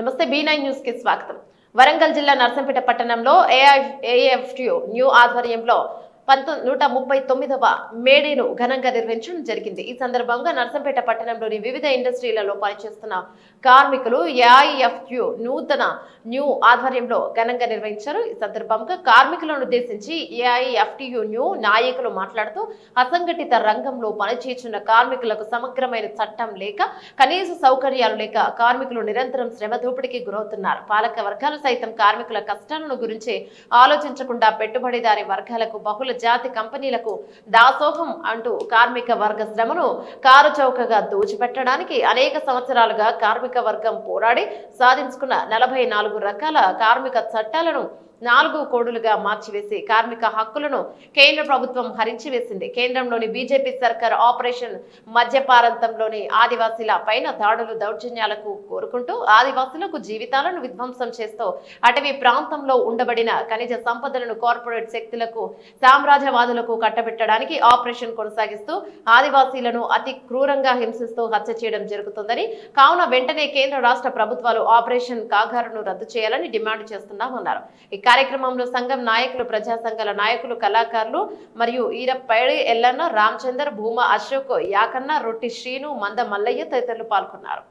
నమస్తే B nine న్యూస్కి స్వాగతం. వరంగల్ జిల్లా నర్సంపేట పట్టణంలో ఏఎఫ్టియు న్యూ ఆధ్వర్యంలో పంతొమ్మిది నూట ముప్పై తొమ్మిదవ మేడేను ఘనంగా నిర్వహించడం జరిగింది. ఈ సందర్భంగా నర్సంపేట పట్టణంలోని వివిధ ఇండస్ట్రీలలో పనిచేస్తున్న కార్మికులు ఏఐఎఫ్యు నూతన న్యూ ఆధ్వర్యంలో ఘనంగా నిర్వహించారు. ఈ సందర్భంగా కార్మికులను ఉద్దేశించి ఏఐఎఫ్టియు న్యూ నాయకులు మాట్లాడుతూ అసంఘటిత రంగంలో పనిచేస్తున్న కార్మికులకు సమగ్రమైన చట్టం లేక కనీస సౌకర్యాలు లేక కార్మికులు నిరంతరం శ్రమ దోపిడీకి గురవుతున్నారు. పాలక వర్గాలు సైతం కార్మికుల కష్టాలను గురించి ఆలోచించకుండా పెట్టుబడిదారి వర్గాలకు బహుళ జాతి కంపెనీలకు దాసోహం అంటూ కార్మిక వర్గ శ్రమను కారు చౌకగా దోచిపెట్టడానికి అనేక సంవత్సరాలుగా కార్మిక వర్గం పోరాడి సాధించుకున్న నలభై నాలుగు రకాల కార్మిక చట్టాలను నాలుగు కోడులుగా మార్చివేసి కార్మిక హక్కులను కేంద్ర ప్రభుత్వం హరించివేసింది. కేంద్రంలోని బీజేపీ సర్కార్ ఆపరేషన్ మధ్యపారంతంలోని ఆదివాసీల పైన దాడులు దౌర్జన్యాలకు కోరుకుంటూ ఆదివాసులకు జీవితాలను విధ్వంసం చేస్తూ అటవీ ప్రాంతంలో ఉండబడిన ఖనిజ సంపదలను కార్పొరేట్ శక్తులకు సామ్రాజ్యవాదులకు కట్టబెట్టడానికి ఆపరేషన్ కొనసాగిస్తూ ఆదివాసీలను అతి క్రూరంగా హింసిస్తూ హత్య చేయడం జరుగుతుందని కావున వెంటనే కేంద్ర రాష్ట్ర ప్రభుత్వాలు ఆపరేషన్ కాగారును రద్దు చేయాలని డిమాండ్ చేస్తున్నామన్నారు. ఇక కార్యక్రమంలో సంఘం నాయకులు ప్రజా సంఘాల నాయకులు కళాకారులు మరియు ఈరపైడి ఎల్లన్న రామచందర్ భూమా అశోక్ యాకన్న రొట్టి శ్రీను మంద మల్లయ్య తదితరులు పాల్గొన్నారు.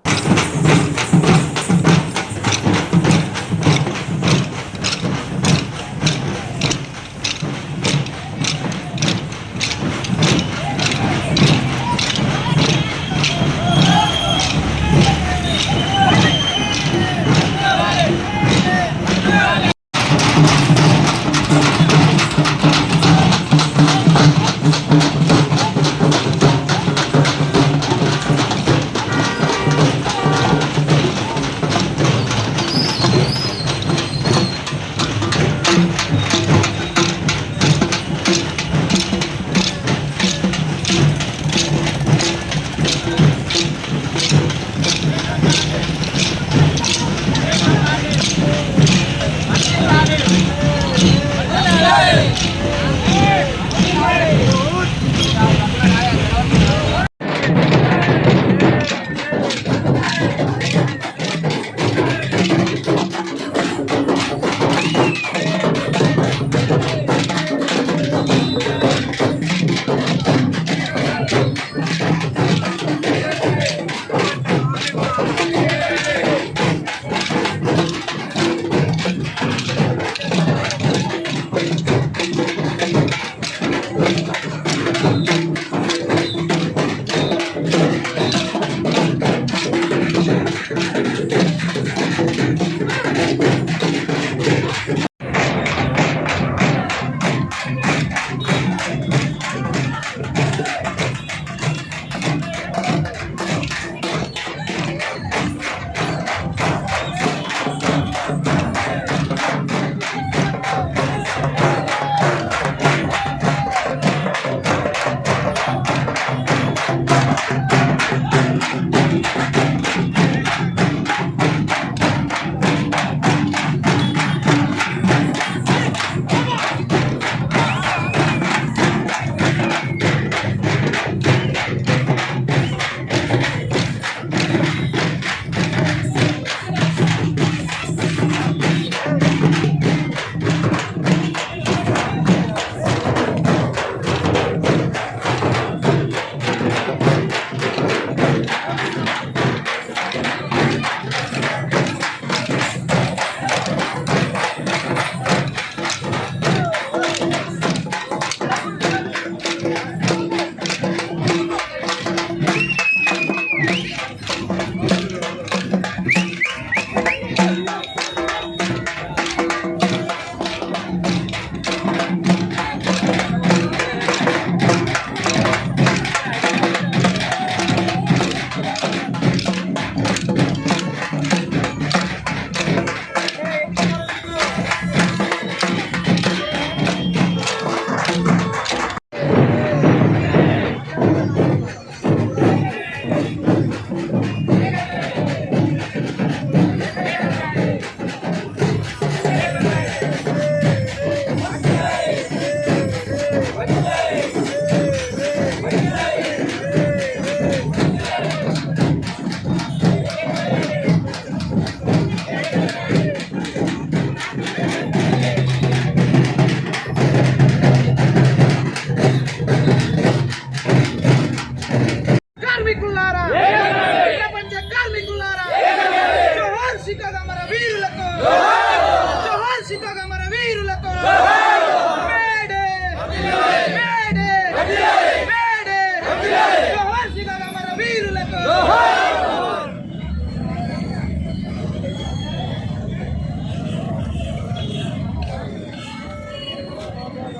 వీరులకు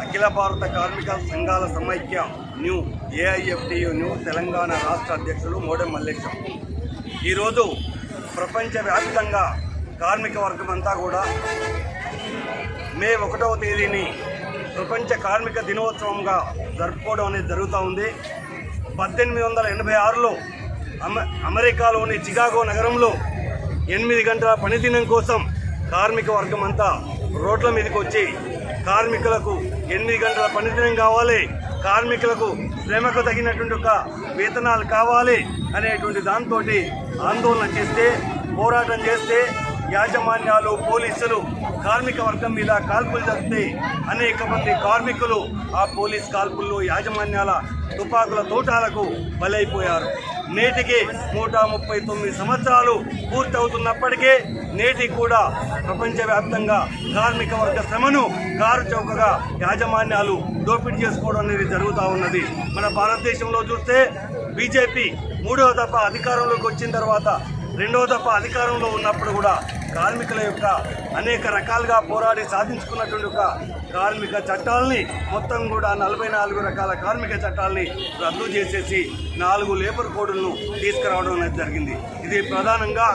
అఖిల భారత కార్మిక సంఘాల సమైక్య న్యూ ఏఐఎఫ్టియు న్యూ తెలంగాణ రాష్ట్ర అధ్యక్షులు మోడెం మల్లేశం. ఈరోజు ప్రపంచవ్యాప్తంగా కార్మిక వర్గం అంతా కూడా మే ఒకటవ తేదీని ప్రపంచ కార్మిక దినోత్సవంగా జరుపుకోవడం అనేది జరుగుతూ ఉంది. పద్దెనిమిది వందల ఎనభై ఆరులో అమెరికాలోని చికాగో నగరంలో ఎనిమిది గంటల పనిదినం కోసం కార్మిక వర్గం అంతా రోడ్ల మీదకి వచ్చి కార్మికులకు ఎనిమిది గంటల పనిదినం కావాలి కార్మికులకు శ్రమకు తగినటువంటి ఒక వేతనాలు కావాలి అనేటువంటి దాంతో ఆందోళన చేస్తే పోరాటం చేస్తే యాజమాన్యాలు పోలీసులు కార్మిక వర్గం మీద కాల్పులు జరిపితే అనేక మంది కార్మికులు ఆ పోలీస్ కాల్పుల్లో యాజమాన్యాల తుపాకుల తోటాలకు బలైపోయారు. నేటికి నూట ముప్పై తొమ్మిది సంవత్సరాలు పూర్తవుతున్నప్పటికీ నేటికి కూడా ప్రపంచవ్యాప్తంగా కార్మిక వర్గ శ్రమను కారు చౌకగా యాజమాన్యాలు దోపిడీ చేసుకోవడం అనేది జరుగుతూ ఉన్నది. మన భారతదేశంలో చూస్తే బీజేపీ మూడవ దఫ అధికారంలోకి వచ్చిన తర్వాత రెండవ దఫ అధికారంలో ఉన్నప్పుడు కూడా కార్మికుల యొక్క అనేక రకాలుగా పోరాడి సాధించుకున్నటువంటి ఒక కార్మిక చట్టాలని మొత్తం కూడా నలభై నాలుగు రకాల కార్మిక చట్టాలని రద్దు చేసేసి నాలుగు లేబర్ కోడ్లను తీసుకురావడం అనేది జరిగింది. ఇది ప్రధానంగా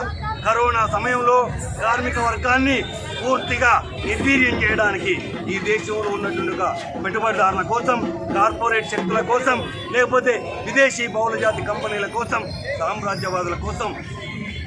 కరోనా సమయంలో కార్మిక వర్గాన్ని పూర్తిగా నిర్వీర్యం చేయడానికి ఈ దేశంలో ఉన్నటువంటి ఒక పెట్టుబడిదారుల కోసం కార్పొరేట్ శక్తుల కోసం లేకపోతే విదేశీ బహుళజాతి కంపెనీల కోసం సామ్రాజ్యవాదుల కోసం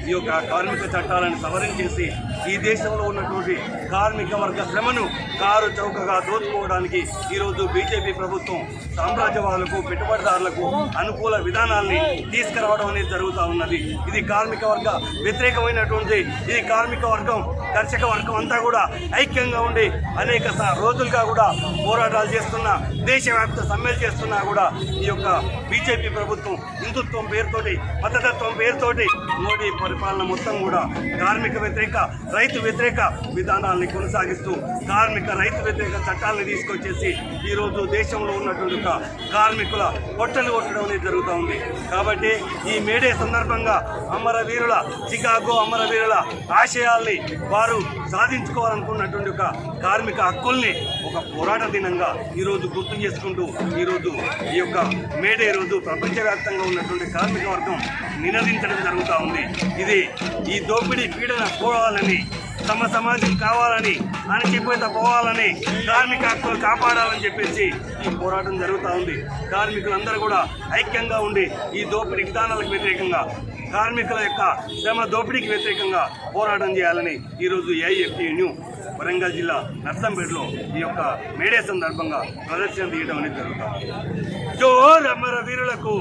ఈ యొక్క కార్మిక చట్టాలను సవరించేసి ఈ దేశంలో ఉన్నటువంటి కార్మిక వర్గ శ్రమను కారు చౌకగా దోచుకోవడానికి ఈరోజు బీజేపీ ప్రభుత్వం సామ్రాజ్యవాదులకు పెట్టుబడిదారులకు అనుకూల విధానాల్ని తీసుకురావడం అనేది జరుగుతూ ఉన్నది. ఇది కార్మిక వర్గ వ్యతిరేకమైనటువంటి ఇది కార్మిక వర్గం దర్శక వర్గం అంతా కూడా ఐక్యంగా ఉండి అనేక రోజులుగా కూడా పోరాటాలు చేస్తున్నా దేశవ్యాప్త సమ్మెలు చేస్తున్నా కూడా ఈ యొక్క బీజేపీ ప్రభుత్వం హిందుత్వం పేరుతోటి మతతత్వం పేరుతోటి మోడీ పరిపాలన మొత్తం కూడా కార్మిక వ్యతిరేక రైతు వ్యతిరేక విధానాల్ని కొనసాగిస్తూ కార్మిక రైతు వ్యతిరేక చట్టాలను తీసుకొచ్చేసి ఈరోజు దేశంలో ఉన్నటువంటి కార్మికుల పొట్టలు కొట్టడం అనేది జరుగుతూ ఉంది. కాబట్టి ఈ మేడే సందర్భంగా అమరవీరుల చికాగో అమరవీరుల ఆశయాల్ని వారు సాధించుకోవాలనుకున్నటువంటి ఒక కార్మిక హక్కుల్ని ఒక పోరాట దినంగా ఈరోజు గుర్తు చేసుకుంటూ ఈరోజు ఈ యొక్క మేడే రోజు ప్రపంచవ్యాప్తంగా ఉన్నటువంటి కార్మిక వర్గం నినదించడం జరుగుతూ ఉంది. ఇది ఈ దోపిడీ పీడన పోవాలని తమ సమాజం కావాలని అణచిపోత పోవాలని కార్మిక హక్కులు కాపాడాలని చెప్పేసి ఈ పోరాటం జరుగుతూ ఉంది. కార్మికులందరూ కూడా ఐక్యంగా ఉండి ఈ దోపిడీ విధానాలకు వ్యతిరేకంగా కార్మికుల యొక్క శ్రమ దోపిడీకి వ్యతిరేకంగా పోరాటం చేయాలని ఈరోజు ఏఐఎఫ్టీను వరంగల్ జిల్లా నర్సంపేటలో ఈ యొక్క మేడే సందర్భంగా ప్రదర్శన తీయడం అనేది జరుగుతుంది జోర్ అమర వీరులకు